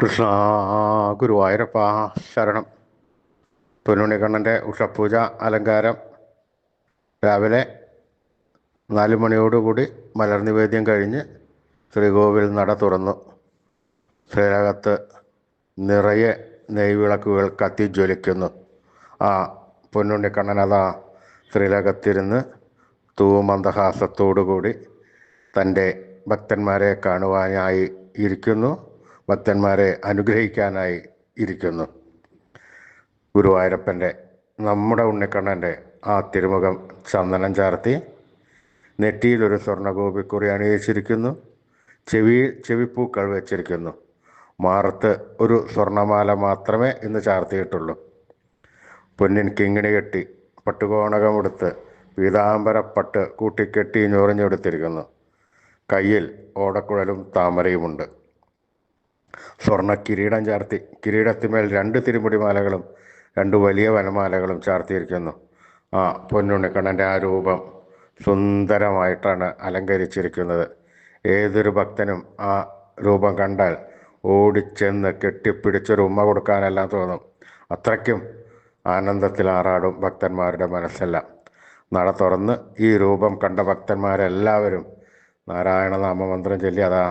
കൃഷ്ണ ഗുരുവായൂരപ്പ ശരണം. പൊന്നുണ്ണിക്കണ്ണന്റെ ഉഷപൂജ അലങ്കാരം. രാവിലെ നാല് മണിയോടുകൂടി മലർനിവേദ്യം കഴിഞ്ഞ് ശ്രീകോവിൽ നട തുറന്നു. ശ്രീരകത്ത് നിറയെ നെയ്വിളക്കുകൾ കത്തിജ്വലിക്കുന്നു ആ പൊന്നുണ്ണിക്കണ്ണൻ അതാ ശ്രീലകത്തിരുന്ന് തൂമന്ദഹാസത്തോടുകൂടി തന്റെ ഭക്തന്മാരെ കാണുവാനായി ഇരിക്കുന്നു. ഭക്തന്മാരെ അനുഗ്രഹിക്കാനായി ഇരിക്കുന്നു. ഗുരുവായൂരപ്പന്റെ നമ്മുടെ ഉണ്ണിക്കണ്ണന്റെ ആ തിരുമുഖം ചന്ദനം ചാർത്തി നെറ്റിയിലൊരു സ്വർണഗോപിക്കുറി അണിയിച്ചിരിക്കുന്നു. ചെവി ചെവിപ്പൂക്കൾ വെച്ചിരിക്കുന്നു. മാറത്ത് ഒരു സ്വർണമാല മാത്രമേ ഇന്ന് ചാർത്തിയിട്ടുള്ളൂ. പൊന്നിൻ കിങ്ങിണി കെട്ടി പട്ടുകോണകമെടുത്ത് പീതാംബരപ്പട്ട് കൂട്ടിക്കെട്ടി ഞൊറിഞ്ഞെടുത്തിരിക്കുന്നു. കയ്യിൽ ഓടക്കുഴലും താമരയുമുണ്ട്. സ്വർണ കിരീടം ചാർത്തി കിരീടത്തിന്മേൽ രണ്ട് തിരുമുടിമാലകളും രണ്ട് വലിയ വനമാലകളും ചാർത്തിയിരിക്കുന്നു. ആ പൊന്നുണ്ണിക്കണ്ണന്റെ ആ രൂപം സുന്ദരമായിട്ടാണ് അലങ്കരിച്ചിരിക്കുന്നത്. ഏതൊരു ഭക്തനും ആ രൂപം കണ്ടാൽ ഓടിച്ചെന്ന് കെട്ടിപ്പിടിച്ചൊരു ഉമ്മ കൊടുക്കാനെല്ലാം തോന്നും. അത്രയ്ക്കും ആനന്ദത്തിൽ ആറാടും ഭക്തന്മാരുടെ മനസ്സെല്ലാം. നട തുറന്ന് ഈ രൂപം കണ്ട ഭക്തന്മാരെല്ലാവരും നാരായണ നാമമന്ത്രം ചൊല്ലി അതാ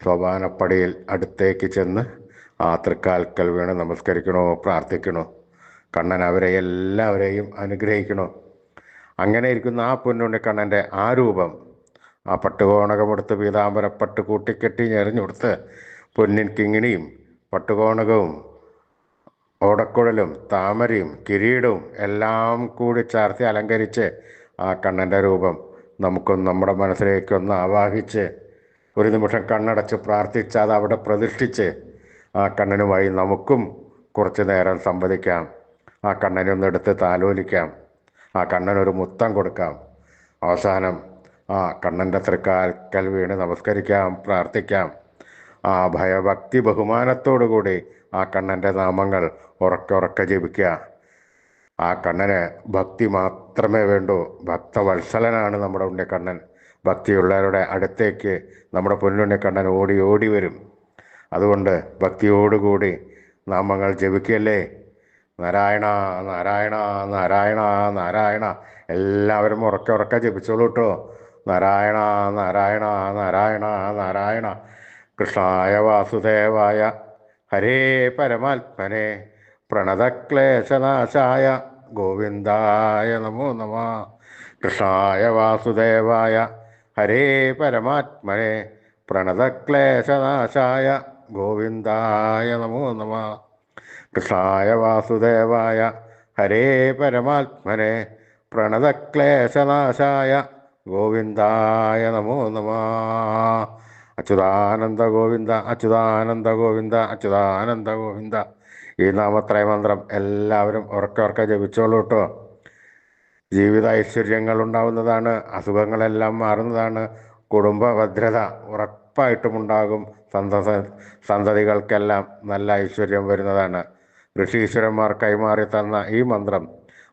സോപാനപ്പടിയിൽ അടുത്തേക്ക് ചെന്ന് ആ തൃക്കാൽക്കൽ വീണ് നമസ്കരിക്കണോ പ്രാർത്ഥിക്കണോ കണ്ണൻ അവരെ എല്ലാവരെയും അനുഗ്രഹിക്കണോ? അങ്ങനെ ഇരിക്കുന്ന ആ പൊന്നുണ്ണി കണ്ണന്റെ ആ രൂപം ആ പട്ടുകോണകമെടുത്ത് പീതാംബരപ്പട്ട് കൂട്ടിക്കെട്ടി ഞെറിഞ്ഞുകൊടുത്ത് പൊന്നിൻ കിങ്ങിണിയും പട്ടുകോണകവും ഓടക്കുഴലും താമരയും കിരീടവും എല്ലാം കൂടി ചാർത്തി അലങ്കരിച്ച് ആ കണ്ണന്റെ രൂപം നമുക്കൊന്ന് നമ്മുടെ മനസ്സിലേക്കൊന്ന് ആവാഹിച്ച് ഒരു നിമിഷം കണ്ണടച്ച് പ്രാർത്ഥിച്ച് അത് അവിടെ പ്രതിഷ്ഠിച്ച് ആ കണ്ണനുമായി നമുക്കും കുറച്ച് നേരം സംവദിക്കാം. ആ കണ്ണനെ ഒന്ന് എടുത്ത് താലോലിക്കാം. ആ കണ്ണനൊരു മുത്തം കൊടുക്കാം. അവസാനം ആ കണ്ണന്റെ തൃക്കാൽക്കൽ വീണ് നമസ്കരിക്കാം പ്രാർത്ഥിക്കാം. ആ ഭയഭക്തി ബഹുമാനത്തോടുകൂടി ആ കണ്ണന്റെ നാമങ്ങൾ ഉറക്കെ ഉറക്കെ ജപിക്കുക. ആ കണ്ണന് ഭക്തി മാത്രമേ വേണ്ടൂ. ഭക്തവത്സലനാണ് നമ്മുടെ ഉണ്ണിക്കണ്ണൻ. ഭക്തിയുള്ളവരുടെ അടുത്തേക്ക് നമ്മുടെ പൊന്നുണ്ണിക്കണ്ണൻ ഓടി ഓടി വരും. അതുകൊണ്ട് ഭക്തിയോടുകൂടി നാമങ്ങൾ ജപിക്കല്ലേ? നാരായണ നാരായണ നാരായണ നാരായണ. എല്ലാവരും ഉറക്കെ ഉറക്കെ ജപിച്ചോളൂ കേട്ടോ. നാരായണ നാരായണ നാരായണ നാരായണ. കൃഷ്ണായ വാസുദേവായ ഹരേ പരമാത്മനെ. പ്രണതക്ലേശനാശായ ഗോവിന്ദായ നമോ നമ. കൃഷ്ണായ വാസുദേവായ ഹരേ പരമാത്മനെ പ്രണതക്ലേശനാശായ ഗോവിന്ദായ നമോ നമ. കൃഷ്ണായ വാസുദേവായ ഹരേ പരമാത്മനെ പ്രണതക്ലേശനാശായ ഗോവിന്ദായ നമോ നമ. അച്യുതാനന്ദ ഗോവിന്ദ അച്യുതാനന്ദ ഗോവിന്ദ അച്യുതാനന്ദ ഗോവിന്ദ. ഈ നാമത്രയ മന്ത്രം എല്ലാവരും ഉറക്കെ ഉറക്കെ ജപിച്ചോളൂ കേട്ടോ. ജീവിത ഐശ്വര്യങ്ങൾ ഉണ്ടാവുന്നതാണ് അസുഖങ്ങളെല്ലാം മാറുന്നതാണ് കുടുംബ ഭദ്രത ഉറപ്പായിട്ടും ഉണ്ടാകും സന്തത സന്തതികൾക്കെല്ലാം നല്ല ഐശ്വര്യം വരുന്നതാണ്. ഋഷീശ്വരന്മാർ കൈമാറി തന്ന ഈ മന്ത്രം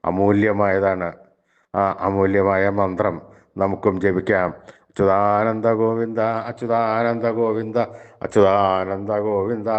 അമൂല്യമായതാണ്. ആ അമൂല്യമായ മന്ത്രം നമുക്കും ജപിക്കാം. അച്യുതാനന്ദ ഗോവിന്ദ അച്യുതാനന്ദ ഗോവിന്ദ അച്യുതാനന്ദ ഗോവിന്ദ.